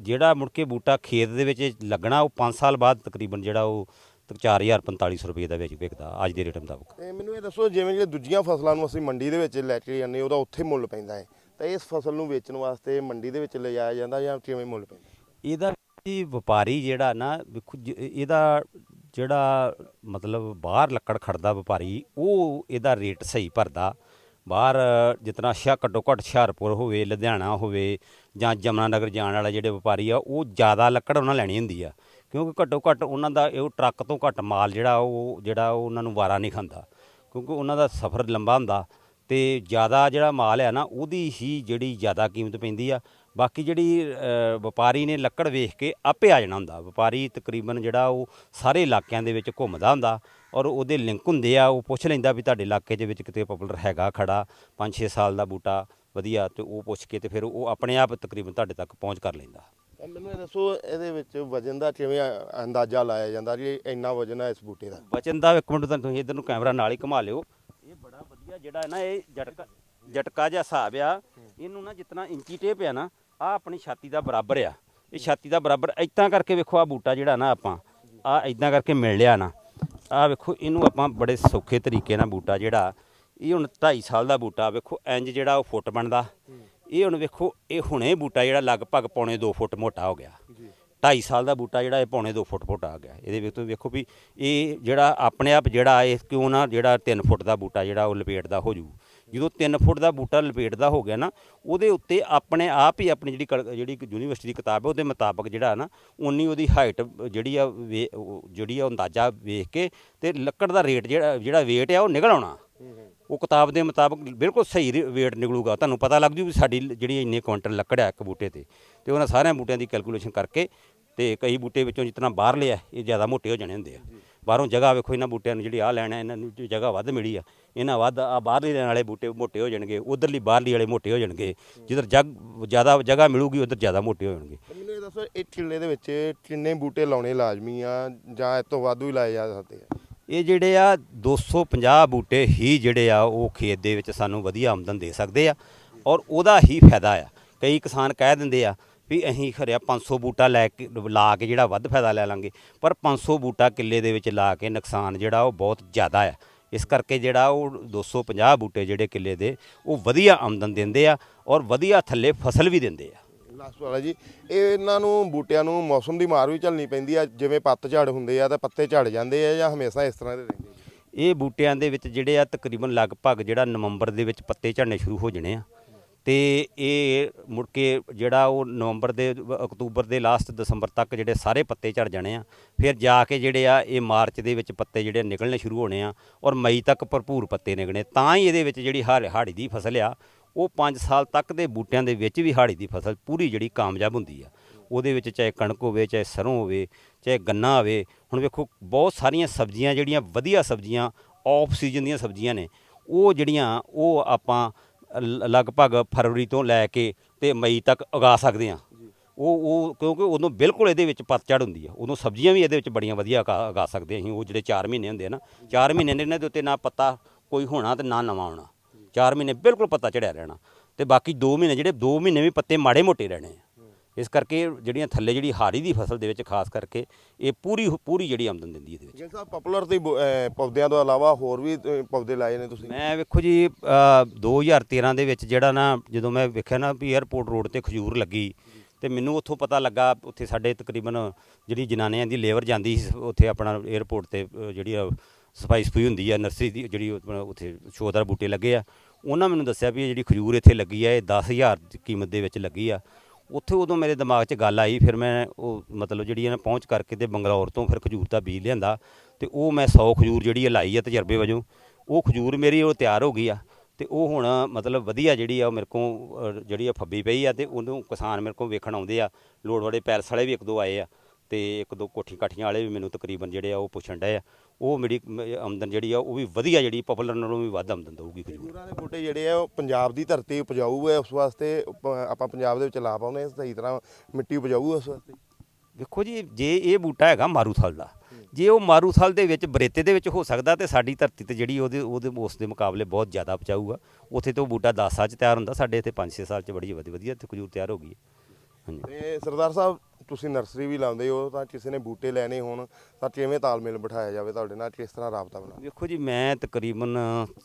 Speaker 1: ਜਿਹੜਾ ਮੁੜ ਕੇ ਬੂਟਾ ਖੇਤ ਦੇ ਵਿੱਚ ਲੱਗਣਾ ਉਹ 5 ਸਾਲ ਬਾਅਦ ਤਕਰੀਬਨ ਜਿਹੜਾ ਉਹ 4000 4500 ਰੁਪਏ ਦਾ ਵਿੱਚ ਵਿਕਦਾ ਅੱਜ ਦੇ ਰੇਟ ਮੁਤਾਬਕ।
Speaker 2: ਤੇ ਮੈਨੂੰ ਇਹ ਦੱਸੋ ਜਿਵੇਂ ਜਿਹੜੇ ਦੂਜੀਆਂ ਫਸਲਾਂ ਨੂੰ ਅਸੀਂ ਮੰਡੀ ਦੇ ਵਿੱਚ ਲੈ ਕੇ ਜਾਂਦੇ ਉਹਦਾ ਉੱਥੇ ਮੁੱਲ ਪੈਂਦਾ ਹੈ। ਤਾਂ ਇਸ ਫਸਲ ਨੂੰ ਵੇਚਣ ਵਾਸਤੇ ਮੰਡੀ ਦੇ ਵਿੱਚ ਲਿਜਾਇਆ ਜਾਂਦਾ ਜਾਂ ਕਿਵੇਂ ਮੁੱਲ ਪੈਂਦਾ?
Speaker 1: ਇਹਦਾ ਜੀ ਵਪਾਰੀ ਜਿਹੜਾ ਨਾ ਵੇਖੋ ਇਹਦਾ ਜਿਹੜਾ ਮਤਲਬ ਬਾਹਰ ਲੱਕੜ ਖੜਦਾ ਵਪਾਰੀ, ਉਹ ਇਹਦਾ ਰੇਟ ਸਹੀ ਭਰਦਾ। ਬਾਹਰ ਜਿਤਨਾ ਸ਼ਾ ਘੱਟੋ ਘੱਟ ਹੁਸ਼ਿਆਰਪੁਰ ਹੋਵੇ, ਲੁਧਿਆਣਾ ਹੋਵੇ ਜਾਂ ਜਮਨਾ ਨਗਰ ਜਾਣ ਵਾਲਾ ਜਿਹੜੇ ਵਪਾਰੀ ਆ, ਉਹ ਜ਼ਿਆਦਾ ਲੱਕੜ ਉਹਨਾਂ ਲੈਣੀ ਹੁੰਦੀ ਆ। ਕਿਉਂਕਿ ਘੱਟੋ ਘੱਟ ਉਹਨਾਂ ਦਾ ਇਹ ਟਰੱਕ ਤੋਂ ਘੱਟ ਮਾਲ ਜਿਹੜਾ ਉਹ ਜਿਹੜਾ ਉਹ ਉਹਨਾਂ ਨੂੰ ਵਾਰਾ ਨਹੀਂ ਖਾਂਦਾ। ਕਿਉਂਕਿ ਉਹਨਾਂ ਦਾ ਸਫ਼ਰ ਲੰਬਾ ਹੁੰਦਾ ਤੇ ਜ਼ਿਆਦਾ ਜਿਹੜਾ ਮਾਲ ਆ ਨਾ, ਉਹਦੀ ਹੀ ਜਿਹੜੀ ਜ਼ਿਆਦਾ ਕੀਮਤ ਪੈਂਦੀ ਆ। ਬਾਕੀ ਜਿਹੜੀ ਵਪਾਰੀ ਨੇ ਲੱਕੜ ਵੇਖ ਕੇ ਆਪੇ ਆ ਜਾਣਾ ਹੁੰਦਾ। ਵਪਾਰੀ ਤਕਰੀਬਨ ਜਿਹੜਾ ਉਹ ਸਾਰੇ ਇਲਾਕਿਆਂ ਦੇ ਵਿੱਚ ਘੁੰਮਦਾ ਹੁੰਦਾ ਔਰ ਉਹਦੇ ਲਿੰਕ ਹੁੰਦੇ ਆ ਉਹ ਪੁੱਛ ਲੈਂਦਾ ਵੀ ਤੁਹਾਡੇ ਇਲਾਕੇ ਦੇ ਵਿੱਚ ਕਿਤੇ ਪਪੂਲਰ ਹੈਗਾ ਖੜਾ 5-6 ਸਾਲ ਦਾ ਬੂਟਾ ਵਧੀਆ ਤੇ ਉਹ ਪੁੱਛ ਕੇ ਤੇ ਫਿਰ ਉਹ ਆਪਣੇ ਆਪ ਤਕਰੀਬਨ ਤੁਹਾਡੇ ਤੱਕ ਪਹੁੰਚ ਕਰ ਲੈਂਦਾ।
Speaker 2: ਮੈਨੂੰ ਇਹ ਦੱਸੋ ਇਹਦੇ ਵਿੱਚ ਵਜਨ ਦਾ ਕਿਵੇਂ ਅੰਦਾਜ਼ਾ ਲਾਇਆ ਜਾਂਦਾ ਜੀ ਇੰਨਾ ਵਜਨ ਹੈ ਇਸ ਬੂਟੇ ਦਾ?
Speaker 1: ਵਚਨ ਦਾ ਇੱਕ ਮਿੰਟ ਤੁਸੀਂ ਇਧਰ ਨੂੰ ਕੈਮਰਾ ਨਾਲ ਹੀ ਘੁਮਾ ਲਿਓ। ਇਹ ਬੜਾ ਵਧੀਆ ਜਿਹੜਾ ਹੈ ਨਾ ਇਹ ਜਟਕਾ ਜਟਕਾ ਜਿਹਾ ਹਿਸਾਬ ਆ। ਇਹਨੂੰ ਨਾ ਜਿਤਨਾ ਇੰਚੀ ਟੇਪ ਆ ਨਾ ਆ ਆਪਣੀ ਛਾਤੀ ਦਾ ਬਰਾਬਰ ਆ। ਇਹ ਛਾਤੀ ਦਾ ਬਰਾਬਰ ਇਦਾਂ ਕਰਕੇ ਵੇਖੋ ਆ ਬੂਟਾ ਜਿਹੜਾ ਨਾ ਆਪਾਂ ਆ ਇਦਾਂ ਕਰਕੇ ਮਿਲ ਲਿਆ ਨਾ। ਆ ਵੇਖੋ ਇਹਨੂੰ ਆਪਾਂ ਬੜੇ ਸੌਖੇ ਤਰੀਕੇ ਨਾਲ ਬੂਟਾ ਜਿਹੜਾ ਇਹ ਹੁਣ 2.5 ਸਾਲ ਦਾ ਬੂਟਾ ਵੇਖੋ ਇੰਜ ਜਿਹੜਾ ਉਹ ਫੁੱਟ ਬਣਦਾ। ਇਹ ਹੁਣ ਵੇਖੋ ਇਹ ਹੁਣੇ ਬੂਟਾ ਜਿਹੜਾ ਲਗਭਗ ਪੌਣੇ 2 ਫੁੱਟ ਮੋਟਾ ਹੋ ਗਿਆ। 2.5 ਸਾਲ ਦਾ ਬੂਟਾ ਜਿਹੜਾ ਇਹ ਪੌਣੇ 2 ਫੁੱਟ ਮੋਟਾ ਆ ਗਿਆ। ਇਹਦੇ ਵਿੱਚ ਤੁਸੀਂ ਵੇਖੋ ਵੀ ਇਹ ਜਿਹੜਾ ਆਪਣੇ ਆਪ ਜਿਹੜਾ ਇਹ ਕਿਉਂ ਨਾ ਜਿਹੜਾ 3 ਫੁੱਟ ਦਾ ਬੂਟਾ ਜਿਹੜਾ ਉਹ ਲਪੇਟਦਾ ਹੋ ਜੂ। ਜਦੋਂ 3 ਫੁੱਟ ਦਾ ਬੂਟਾ ਲਪੇਟਦਾ ਹੋ ਗਿਆ ਨਾ ਉਹਦੇ ਉੱਤੇ ਆਪਣੇ ਆਪ ਹੀ ਆਪਣੀ ਜਿਹੜੀ ਕਲ- ਜਿਹੜੀ ਯੂਨੀਵਰਸਿਟੀ ਦੀ ਕਿਤਾਬ ਹੈ ਉਹਦੇ ਮੁਤਾਬਕ ਜਿਹੜਾ ਨਾ ਉਨੀ ਉਹਦੀ ਹਾਈਟ ਜਿਹੜੀ ਆ ਵੇ- ਉਹ ਜਿਹੜੀ ਆ ਅੰਦਾਜ਼ਾ ਵੇਖ ਕੇ ਤੇ ਲੱਕੜ ਦਾ ਰੇਟ ਜਿਹੜਾ ਜਿਹੜਾ weight ਆ ਉਹ ਨਿਕਲ ਆਉਣਾ। ਉਹ ਕਿਤਾਬ ਦੇ ਮੁਤਾਬਕ ਬਿਲਕੁਲ ਸਹੀ weight ਨਿਕਲੂਗਾ। ਤੁਹਾਨੂੰ ਪਤਾ ਲੱਗ ਜੂ ਵੀ ਸਾਡੀ ਲ- ਜਿਹੜੀ ਇੰਨੇ ਕੁਇੰਟਲ ਲੱਕੜ ਆ ਇੱਕ ਬੂਟੇ ਤੇ। ਤੇ ਉਹਨਾਂ ਸਾਰਿਆਂ ਬੂਟਿਆਂ ਦੀ ਕੈਲਕੂਲੇਸ਼ਨ ਕਰਕੇ ਤੇ ਕਈ ਬੂਟੇ ਵਿੱਚੋਂ ਜਿਤਨਾ ਬਾਹਰ ਲਿਆ ਇਹ ਜ਼ਿਆਦਾ ਮੋਟੇ ਹੋ ਜਾਣੇ ਹੁੰਦੇ ਆ। ਬਾਹਰੋਂ ਜਗ੍ਹਾ ਵੇਖੋ ਇਹਨਾਂ ਬੂਟਿਆਂ ਨੂੰ ਜਿਹੜੀ ਆ ਲੈਣਾ ਇਹਨਾਂ ਨੂੰ ਜੋ ਜਗ੍ਹਾ ਵੱਧ ਮਿਲੀ ਆ। ਇਹਨਾਂ ਵੱਧ ਆ ਬਾਹਰਲੇ ਲੈਣ ਵਾਲੇ ਬੂਟੇ ਮੋਟੇ ਹੋ ਜਾਣਗੇ ਉਧਰਲੀ ਬਾਹਰਲੀ ਵਾਲੇ ਮੋਟੇ ਹੋ ਜਾਣਗੇ। ਜਿੱਧਰ ਜਗ ਜ਼ਿਆਦਾ ਜਗ੍ਹਾ ਮਿਲੂਗੀ ਉਧਰ ਜ਼ਿਆਦਾ ਮੋਟੇ ਹੋ ਜਾਣਗੇ।
Speaker 2: ਮੈਨੂੰ ਇਹ ਦੱਸੋ ਇਹ ਟਿੱਲੇ ਦੇ ਵਿੱਚ ਕਿੰਨੇ ਬੂਟੇ ਲਾਉਣੇ ਲਾਜ਼ਮੀ ਆ ਜਾਂ ਇਸ ਤੋਂ ਵਾਧੂ ਵੀ ਲਾਏ ਜਾ ਸਕਦੇ ਆ?
Speaker 1: ਇਹ ਜਿਹੜੇ ਆ 250 ਬੂਟੇ ਹੀ ਜਿਹੜੇ ਆ ਉਹ ਖੇਤ ਦੇ ਵਿੱਚ ਸਾਨੂੰ ਵਧੀਆ ਆਮਦਨ ਦੇ ਸਕਦੇ ਆ। ਔਰ ਉਹਦਾ ਹੀ ਫਾਇਦਾ ਆ। ਕਈ ਕਿਸਾਨ ਕਹਿ ਦਿੰਦੇ ਆ ਵੀ ਅਸੀਂ ਖਰਿਆ 500 ਬੂਟਾ ਲੈ ਕੇ ਲਾ ਕੇ ਜਿਹੜਾ ਵੱਧ ਫਾਇਦਾ ਲੈ ਲਾਂਗੇ। ਪਰ 500 ਬੂਟਾ ਕਿੱਲੇ ਦੇ ਵਿੱਚ ਲਾ ਕੇ ਨੁਕਸਾਨ ਜਿਹੜਾ ਉਹ ਬਹੁਤ ਜ਼ਿਆਦਾ ਆ। ਇਸ ਕਰਕੇ ਜਿਹੜਾ ਉਹ 250 ਬੂਟੇ ਜਿਹੜੇ ਕਿੱਲੇ ਦੇ ਉਹ ਵਧੀਆ ਆਮਦਨ ਦਿੰਦੇ ਆ ਔਰ ਵਧੀਆ ਥੱਲੇ ਫਸਲ ਵੀ ਦਿੰਦੇ ਆ।
Speaker 2: ਲਾਸਟ ਵਾਲਾ ਜੀ ਇਹ ਇਹਨਾਂ ਨੂੰ ਬੂਟਿਆਂ ਨੂੰ ਮੌਸਮ ਦੀ ਮਾਰ ਵੀ ਝੱਲਣੀ ਪੈਂਦੀ ਆ। ਜਿਵੇਂ ਪੱਤ ਝੜ ਹੁੰਦੇ ਆ ਤਾਂ ਪੱਤੇ ਝੜ ਜਾਂਦੇ ਆ ਜਾਂ ਹਮੇਸ਼ਾ ਇਸ ਤਰ੍ਹਾਂ ਦੇ ਰਹਿੰਦੇ?
Speaker 1: ਇਹ ਬੂਟਿਆਂ ਦੇ ਵਿੱਚ ਜਿਹੜੇ ਆ ਤਕਰੀਬਨ ਲਗਭਗ ਜਿਹੜਾ ਨਵੰਬਰ ਦੇ ਵਿੱਚ ਪੱਤੇ ਝੜਨੇ ਸ਼ੁਰੂ ਹੋ ਜਾਣੇ ਆ। ਤੇ ਇਹ ਮੁੜ ਕੇ ਜਿਹੜਾ ਉਹ ਨਵੰਬਰ ਦੇ, ਅਕਤੂਬਰ ਦੇ ਲਾਸਟ ਦਸੰਬਰ ਤੱਕ ਜਿਹੜੇ ਸਾਰੇ ਪੱਤੇ ਝੜ ਜਾਣੇ ਆ, ਫਿਰ ਜਾ ਕੇ ਜਿਹੜੇ ਆ ਇਹ ਮਾਰਚ ਦੇ ਵਿੱਚ ਪੱਤੇ ਜਿਹੜੇ ਨਿਕਲਣੇ ਸ਼ੁਰੂ ਹੋਣੇ ਆ ਔਰ ਮਈ ਤੱਕ ਭਰਪੂਰ ਪੱਤੇ ਨਿਕਲਣੇ, ਤਾਂ ਹੀ ਇਹਦੇ ਵਿੱਚ ਜਿਹੜੀ ਹਾੜ- ਹਾੜੀ ਦੀ ਫਸਲ ਆ, ਉਹ 5 ਸਾਲ ਤੱਕ ਦੇ ਬੂਟਿਆਂ ਦੇ ਵਿੱਚ ਵੀ ਹਾੜੀ ਦੀ ਫਸਲ ਪੂਰੀ ਜਿਹੜੀ ਕਾਮਯਾਬ ਹੁੰਦੀ ਆ। ਉਹਦੇ ਵਿੱਚ ਚਾਹੇ ਕਣਕ ਹੋਵੇ, ਚਾਹੇ ਸਰੋਂ ਹੋਵੇ, ਚਾਹੇ ਗੰਨਾ ਹੋਵੇ, ਹੁਣ ਵੇਖੋ ਬਹੁਤ ਸਾਰੀਆਂ ਸਬਜ਼ੀਆਂ ਜਿਹੜੀਆਂ ਵਧੀਆ ਸਬਜ਼ੀਆਂ ਆਫ ਸੀਜ਼ਨ ਦੀਆਂ ਸਬਜ਼ੀਆਂ ਨੇ, ਉਹ ਜਿਹੜੀਆਂ ਉਹ ਆਪਾਂ ਲਗਭਗ ਫਰਵਰੀ ਤੋਂ ਲੈ ਕੇ ਤੇ ਮਈ ਤੱਕ ਉਗਾ ਸਕਦੇ ਆ ਉਹ ਉਹ ਕਿਉਂਕਿ ਉਦੋਂ ਬਿਲਕੁਲ ਇਹਦੇ ਵਿੱਚ ਪਤਝੜ ਹੁੰਦੀ ਆ। ਉਦੋਂ ਸਬਜ਼ੀਆਂ ਵੀ ਇਹਦੇ ਵਿੱਚ ਬੜੀਆਂ ਵਧੀਆ ਉਗਾ ਉਗਾ ਸਕਦੇ ਅਸੀਂ। ਉਹ ਜਿਹੜੇ 4 ਮਹੀਨੇ ਹੁੰਦੇ ਆ ਨਾ 4 ਮਹੀਨੇ ਨੇ ਇਹਨਾਂ ਦੇ ਉੱਤੇ ਨਾ ਪੱਤਾ ਕੋਈ ਹੋਣਾ ਤੇ ਨਾ ਨਵਾਂ ਆਉਣਾ। 4 ਮਹੀਨੇ ਬਿਲਕੁਲ ਪੱਤਾ ਚੜਿਆ ਰਹਿਣਾ। ਤੇ ਬਾਕੀ 2 ਮਹੀਨੇ ਜਿਹੜੇ 2 ਮਹੀਨੇ ਵੀ ਪੱਤੇ ਮਾੜੇ ਮੋਟੇ ਰਹਿਣੇ ਆ। ਇਸ ਕਰਕੇ ਜਿਹੜੀਆਂ ਥੱਲੇ ਜਿਹੜੀ ਹਾਰੀ ਦੀ ਫਸਲ ਦੇ ਵਿੱਚ ਖਾਸ ਕਰਕੇ ਇਹ ਪੂਰੀ ਪੂਰੀ ਜਿਹੜੀ ਆਮਦਨ ਦਿੰਦੀ ਹੈ ਇਹਦੇ ਵਿੱਚ।
Speaker 2: ਪਪੂਲਰ ਤੇ ਪੌਦਿਆਂ ਤੋਂ ਇਲਾਵਾ ਹੋਰ ਵੀ ਪੌਦੇ ਲਾਏ ਨੇ ਤੁਸੀਂ?
Speaker 1: ਮੈਂ ਵੇਖੋ ਜੀ ਅ, 2013 ਦੇ ਵਿੱਚ ਜਿਹੜਾ ਨਾ ਜਦੋਂ ਮੈਂ ਵੇਖਿਆ ਨਾ ਵੀ 에어ਪੋਰਟ ਰੋਡ ਤੇ ਖਜੂਰ ਲੱਗੀ ਤੇ ਮੈਨੂੰ ਉੱਥੋਂ ਪਤਾ ਲੱਗਾ ਉੱਥੇ ਸਾਡੇ ਤਕਰੀਬਨ ਜਿਹੜੀ ਜਨਾਨੀਆਂ ਦੀ ਲੇਬਰ ਜਾਂਦੀ ਸੀ ਉੱਥੇ ਆਪਣਾ 에어ਪੋਰਟ ਤੇ ਜਿਹੜੀ ਆ ਸਫ਼ਾਈ ਸਫੂਈ ਹੁੰਦੀ ਆ ਨਰਸਰੀ ਦੀ ਜਿਹੜੀ ਉੱਥੇ ਸ਼ੋਅਦਾਰ ਬੂਟੇ ਲੱਗੇ ਆ। ਉਹਨਾਂ ਮੈਨੂੰ ਦੱਸਿਆ ਵੀ ਇਹ ਜਿਹੜੀ ਖਜੂਰ ਇੱਥੇ ਲੱਗੀ ਆ ਇਹ 10000 ਦੀ ਕੀਮਤ ਦੇ ਵਿੱਚ ਲੱਗੀ ਆ। ਉੱਥੇ ਉਦੋਂ ਮੇਰੇ ਦਿਮਾਗ 'ਚ ਗੱਲ ਆਈ, ਫਿਰ ਮੈਂ ਉਹ ਮਤਲਬ ਜਿਹੜੀ ਇਹਨਾਂ ਪਹੁੰਚ ਕਰਕੇ ਤੇ ਬੰਗਲੌਰ ਤੋਂ ਫਿਰ ਖਜੂਰ ਦਾ ਬੀਜ ਲਿਆਂਦਾ ਤੇ ਉਹ ਮੈਂ 100 ਖਜੂਰ ਜਿਹੜੀ ਆ ਲਾਈ ਆ ਤਜਰਬੇ ਵਜੋਂ, ਉਹ ਖਜੂਰ ਮੇਰੀ ਉਹ ਤਿਆਰ ਹੋ ਗਈ ਆ ਤੇ ਉਹ ਹੁਣ ਮਤਲਬ ਵਧੀਆ ਜਿਹੜੀ ਆ ਉਹ ਮੇਰੇ ਕੋਲ ਜਿਹੜੀ ਆ ਫੱਬੀ ਪਈ ਆ ਤੇ ਉਹਨੂੰ ਕਿਸਾਨ ਮੇਰੇ ਕੋਲ ਵੇਖਣ ਆਉਂਦੇ ਆ ਲੋੜ ਵਾਲੇ ਪੈਲਸ ਵਾਲੇ ਵੀ ਇੱਕ ਦੋ ਆਏ ਆ। ਤੇ ਇੱਕ ਦੋ ਕੋਠੀ ਕਾਠੀਆਂ ਵਾਲੇ ਵੀ ਮੈਨੂੰ ਤਕਰੀਬਨ ਜਿਹੜੇ ਆ ਉਹ ਪੁੱਛਣ ਡਏ ਆ। ਉਹ ਮੇਰੀ ਮ- ਆਮਦਨ ਜਿਹੜੀ ਆ ਉਹ ਵੀ ਵਧੀਆ ਜਿਹੜੀ ਪਪੂਲਰ ਨਾਲੋਂ ਵੀ ਵੱਧ ਆਮਦਨ ਦਊਗੀ ਖਜੂਰ
Speaker 2: ਖਜੂਰਾਂ ਦੇ ਬੂਟੇ ਜਿਹੜੇ ਆ ਉਹ ਪੰਜਾਬ ਦੀ ਧਰਤੀ ਉਪਜਾਊ ਹੈ ਉਸ ਵਾਸਤੇ ਉਪ- ਆਪਾਂ ਪੰਜਾਬ ਦੇ ਵਿੱਚ ਲਾ ਪਾਉਂਦੇ ਹਾਂ ਸਹੀ ਤਰ੍ਹਾਂ ਮਿੱਟੀ ਉਪਜਾਊ ਹੈ ਉਸ ਵਾਸਤੇ।
Speaker 1: ਵੇਖੋ ਜੀ ਜੇ ਇਹ ਬੂਟਾ ਹੈਗਾ ਮਾਰੂਥਲ ਦਾ ਜੇ ਉਹ ਮਾਰੂਥਲ ਦੇ ਵਿੱਚ ਬਰੇਤੇ ਦੇ ਵਿੱਚ ਹੋ ਸਕਦਾ ਤੇ ਸਾਡੀ ਧਰਤੀ ਤੇ ਜਿਹੜੀ ਉਹਦੇ ਉਹਦੇ ਉਸ ਦੇ ਮੁਕਾਬਲੇ ਬਹੁਤ ਜ਼ਿਆਦਾ ਪਚਾਊਗਾ ਉੱਥੇ ਤੋਂ ਬੂਟਾ 10 ਸਾਲ ਚ ਤਿਆਰ ਹੁੰਦਾ ਸਾਡੇ ਇੱਥੇ 5-6 ਸਾਲ ਚ ਬੜੀ ਵਧੀਆ ਵਧੀਆ ਤੇ ਖਜੂਰ ਤਿਆਰ ਹੋ ਗਈ ਹੈ। ਹਾਂਜੀ।
Speaker 2: ਤੇ ਸਰਦਾਰ ਸਾਹਿਬ ਤੁਸੀਂ ਨਰਸਰੀ ਵੀ ਲਾਉਂਦੇ ਹੋ ਤਾਂ ਕਿਸੇ ਨੇ ਬੂਟੇ ਲੈਣੇ ਹੋਣ ਤਾਂ ਕਿਵੇਂ ਤਾਲਮੇਲ ਬਿਠਾਇਆ ਜਾਵੇ ਤੁਹਾਡੇ ਨਾਲ ਕਿਸ ਤਰ੍ਹਾਂ ਰਾਬਤਾ ਬਣਾ
Speaker 1: ਦੇਖੋ ਜੀ, ਮੈਂ ਤਕਰੀਬਨ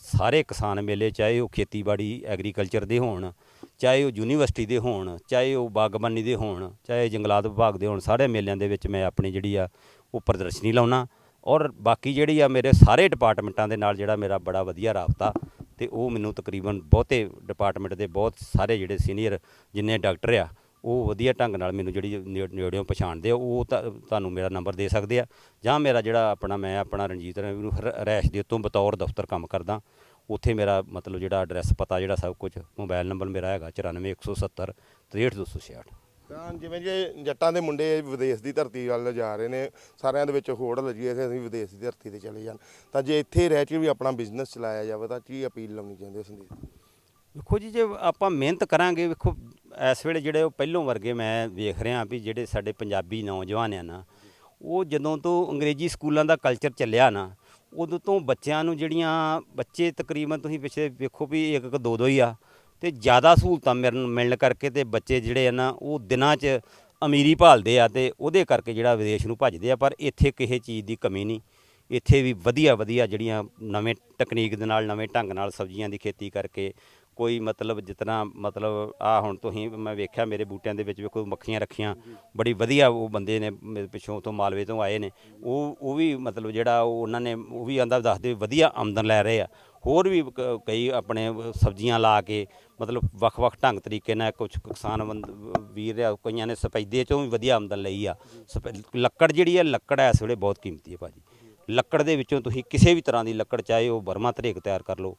Speaker 1: ਸਾਰੇ ਕਿਸਾਨ ਮੇਲੇ, ਚਾਹੇ ਉਹ ਖੇਤੀਬਾੜੀ, ਐਗਰੀਕਲਚਰ ਦੇ ਹੋਣ, ਚਾਹੇ ਉਹ ਯੂਨੀਵਰਸਿਟੀ ਦੇ ਹੋਣ, ਚਾਹੇ ਉਹ ਬਾਗਬਾਨੀ ਦੇ ਹੋਣ, ਚਾਹੇ ਜੰਗਲਾਤ ਵਿਭਾਗ ਦੇ ਹੋਣ, ਸਾਰੇ ਮੇਲਿਆਂ ਦੇ ਵਿੱਚ ਮੈਂ ਆਪਣੀ ਜਿਹੜੀ ਆ ਉਹ ਪ੍ਰਦਰਸ਼ਨੀ ਲਾਉਣਾ ਔਰ ਬਾਕੀ ਜਿਹੜੀ ਆ ਮੇਰੇ ਸਾਰੇ ਡਿਪਾਰਟਮੈਂਟਾਂ ਦੇ ਨਾਲ ਜਿਹੜਾ ਮੇਰਾ ਬੜਾ ਵਧੀਆ ਰਾਬਤਾ ਤੇ ਉਹ ਮੈਨੂੰ ਤਕਰੀਬਨ ਬਹੁਤੇ ਡਿਪਾਰਟਮੈਂਟ ਦੇ ਬਹੁਤ ਸਾਰੇ ਜਿਹੜੇ ਸੀਨੀਅਰ ਜਿੰਨੇ ਡਾਕਟਰ ਆ ਉਹ ਵਧੀਆ ਢੰਗ ਨਾਲ ਮੈਨੂੰ ਜਿਹੜੀ ਨੇੜ- ਨੇੜਿਓਂ ਪਛਾਣਦੇ ਆ ਉਹ ਤਾਂ ਤੁਹਾਨੂੰ ਮੇਰਾ ਨੰਬਰ ਦੇ ਸਕਦੇ ਆ। ਜਾਂ ਮੇਰਾ ਜਿਹੜਾ ਆਪਣਾ ਮੈਂ ਆਪਣਾ ਰਣਜੀਤ ਰੈਵਨਿਊ ਰੈਸ਼ ਦੇ ਉੱਤੋਂ ਬਤੌਰ ਦਫ਼ਤਰ ਕੰਮ ਕਰਦਾ। ਉੱਥੇ ਮੇਰਾ ਮਤਲਬ ਜਿਹੜਾ ਐਡਰੈਸ ਪਤਾ ਜਿਹੜਾ ਸਭ ਕੁਝ ਮੋਬਾਈਲ ਨੰਬਰ ਮੇਰਾ ਹੈਗਾ 94170 63266
Speaker 2: ਤਾਂ ਜਿਵੇਂ ਜੇ ਜੱਟਾਂ ਦੇ ਮੁੰਡੇ ਵਿਦੇਸ਼ ਦੀ ਧਰਤੀ ਵੱਲ ਜਾ ਰਹੇ ਨੇ ਸਾਰਿਆਂ ਦੇ ਵਿੱਚ ਹੋੜ ਲੱਗੀ ਹੈ ਕਿ ਅਸੀਂ ਵਿਦੇਸ਼ ਦੀ ਧਰਤੀ ਤੇ ਚਲੇ ਜਾਣ। ਤਾਂ ਜੇ ਇੱਥੇ ਰਹਿ ਕੇ ਵੀ ਆਪਣਾ ਬਿਜ਼ਨਸ ਚਲਾਇਆ ਜਾਵੇ ਤਾਂ ਕੀ ਅਪੀਲ ਲਾਉਣੀ ਚਾਹੁੰਦੇ ਹੋ ਸੰਦੀਪ?
Speaker 1: ਵੇਖੋ ਜੀ ਜੇ ਆਪਾਂ ਮਿਹਨਤ ਕਰਾਂਗੇ ਵੇਖੋ ਇਸ ਵੇਲੇ ਜਿਹੜੇ ਉਹ ਪਹਿਲੋਂ ਵਰਗੇ ਮੈਂ ਵੇਖ ਰਿਹਾ ਵੀ ਜਿਹੜੇ ਸਾਡੇ ਪੰਜਾਬੀ ਨੌਜਵਾਨ ਆ ਨਾ, ਉਹ ਜਦੋਂ ਤੋਂ ਅੰਗਰੇਜ਼ੀ ਸਕੂਲਾਂ ਦਾ ਕਲਚਰ ਚੱਲਿਆ ਨਾ, ਉਦੋਂ ਤੋਂ ਬੱਚਿਆਂ ਨੂੰ ਜਿਹੜੀਆਂ ਬੱਚੇ ਤਕਰੀਬਨ ਤੁਸੀਂ ਪਿੱਛੇ ਵੇਖੋ ਵੀ ਇੱਕ ਇੱਕ ਦੋ ਦੋ ਹੀ ਆ, ਤੇ ਜ਼ਿਆਦਾ ਸਹੂਲਤਾਂ ਮਿਲਣ ਮਿਲਣ ਕਰਕੇ ਤੇ ਬੱਚੇ ਜਿਹੜੇ ਆ ਨਾ, ਉਹ ਦਿਨਾਂ 'ਚ ਅਮੀਰੀ ਭਾਲਦੇ ਆ ਤੇ ਉਹਦੇ ਕਰਕੇ ਜਿਹੜਾ ਵਿਦੇਸ਼ ਨੂੰ ਭੱਜਦੇ ਆ, ਪਰ ਇੱਥੇ ਕਿਸੇ ਚੀਜ਼ ਦੀ ਕਮੀ ਨਹੀਂ। ਇੱਥੇ ਵੀ ਵਧੀਆ ਵਧੀਆ ਜਿਹੜੀਆਂ ਨਵੇਂ ਟੈਕਨੀਕ ਦੇ ਨਾਲ, ਨਵੇਂ ਢੰਗ ਨਾਲ ਸਬਜ਼ੀਆਂ ਦੀ ਖੇਤੀ ਕਰਕੇ ਕੋਈ ਮਤਲਬ ਜਿਤਨਾ ਮਤਲਬ ਆ ਹੁਣ ਤੁਸੀਂ ਮੈਂ ਵੇਖਿਆ ਮੇਰੇ ਬੂਟਿਆਂ ਦੇ ਵਿੱਚ ਵੇਖੋ ਮੱਖੀਆਂ ਰੱਖੀਆਂ ਬੜੀ ਵਧੀਆ ਉਹ ਬੰਦੇ ਨੇ ਮੇਰੇ ਪਿੱਛੋਂ ਤੋਂ ਮਾਲਵੇ ਤੋਂ ਆਏ ਨੇ। ਉਹ ਉਹ ਵੀ ਮਤਲਬ ਜਿਹੜਾ ਉਹ ਉਹਨਾਂ ਨੇ ਉਹ ਵੀ ਆਂਦਾ ਦੱਸਦੇ ਵਧੀਆ ਆਮਦਨ ਲੈ ਰਹੇ ਆ। ਹੋਰ ਵੀ ਕਈ ਆਪਣੇ ਸਬਜ਼ੀਆਂ ਲਾ ਕੇ ਮਤਲਬ ਵੱਖ-ਵੱਖ ਢੰਗ ਤਰੀਕੇ ਨਾਲ ਕੁਝ ਕਿਸਾਨ ਵੀਰ ਆ ਕਈਆਂ ਨੇ ਸਪੈਦੇ ਚੋਂ ਵੀ ਵਧੀਆ ਆਮਦਨ ਲਈ ਆ। ਲੱਕੜ ਜਿਹੜੀ ਹੈ ਲੱਕੜ ਇਸ ਵੇਲੇ ਬਹੁਤ ਕੀਮਤੀ ਹੈ ਭਾਜੀ। ਲੱਕੜ ਦੇ ਵਿੱਚੋਂ ਤੁਸੀਂ ਕਿਸੇ ਵੀ ਤਰ੍ਹਾਂ ਦੀ ਲੱਕੜ ਚਾਹੇ ਉਹ ਬਰਮਾ ਧਰੇਕ ਤਿਆਰ ਕਰ ਲਓ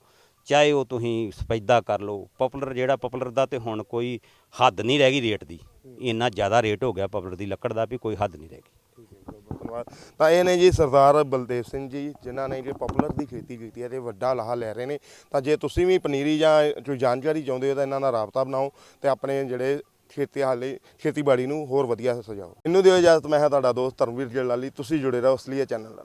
Speaker 1: ਚਾਹੇ ਉਹ ਤੁਸੀਂ ਸਪੈਦਾ ਕਰ ਲਓ ਪਪੂਲਰ ਜਿਹੜਾ ਪਪੂਲਰ ਦਾ ਤੇ ਹੁਣ ਕੋਈ ਹੱਦ ਨਹੀਂ ਰਹਿ ਗਈ ਰੇਟ ਦੀ। ਇੰਨਾ ਜ਼ਿਆਦਾ ਰੇਟ ਹੋ ਗਿਆ ਪਪੂਲਰ ਦੀ ਲੱਕੜ ਦਾ ਵੀ ਕੋਈ ਹੱਦ ਨਹੀਂ ਰਹਿ ਗਈ।
Speaker 2: ਧੰਨਵਾਦ। ਤਾਂ ਇਹ ਨੇ ਜੀ ਸਰਦਾਰ ਬਲਦੇਵ ਸਿੰਘ ਜੀ, ਜਿਨ੍ਹਾਂ ਨੇ ਜੇ ਪਪੂਲਰ ਦੀ ਖੇਤੀ ਕੀਤੀ ਹੈ ਤੇ ਵੱਡਾ ਲਾਹਾ ਲੈ ਰਹੇ ਨੇ। ਤਾਂ ਜੇ ਤੁਸੀਂ ਵੀ ਪਨੀਰੀ ਜਾਂ ਕੋਈ ਜਾਣਕਾਰੀ ਚਾਹੁੰਦੇ ਹੋ ਤਾਂ ਇਹਨਾਂ ਨਾਲ ਰਾਬਤਾ ਬਣਾਓ ਤੇ ਆਪਣੇ ਜਿਹੜੇ ਖੇਤੀ ਹਾਲੇ, ਖੇਤੀਬਾੜੀ ਨੂੰ ਹੋਰ ਵਧੀਆ ਸਜਾਓ। ਇਹਨੂੰ ਦਿਓ ਇਜਾਜ਼ਤ, ਮੈਂ ਹਾਂ ਤੁਹਾਡਾ ਦੋਸਤ ਧਰਮਵੀਰ ਜਲਾਲੀ, ਤੁਸੀਂ ਜੁੜੇ ਰਹੋ ਅਸਲੀਆ ਚੈਨਲ ਨਾਲ।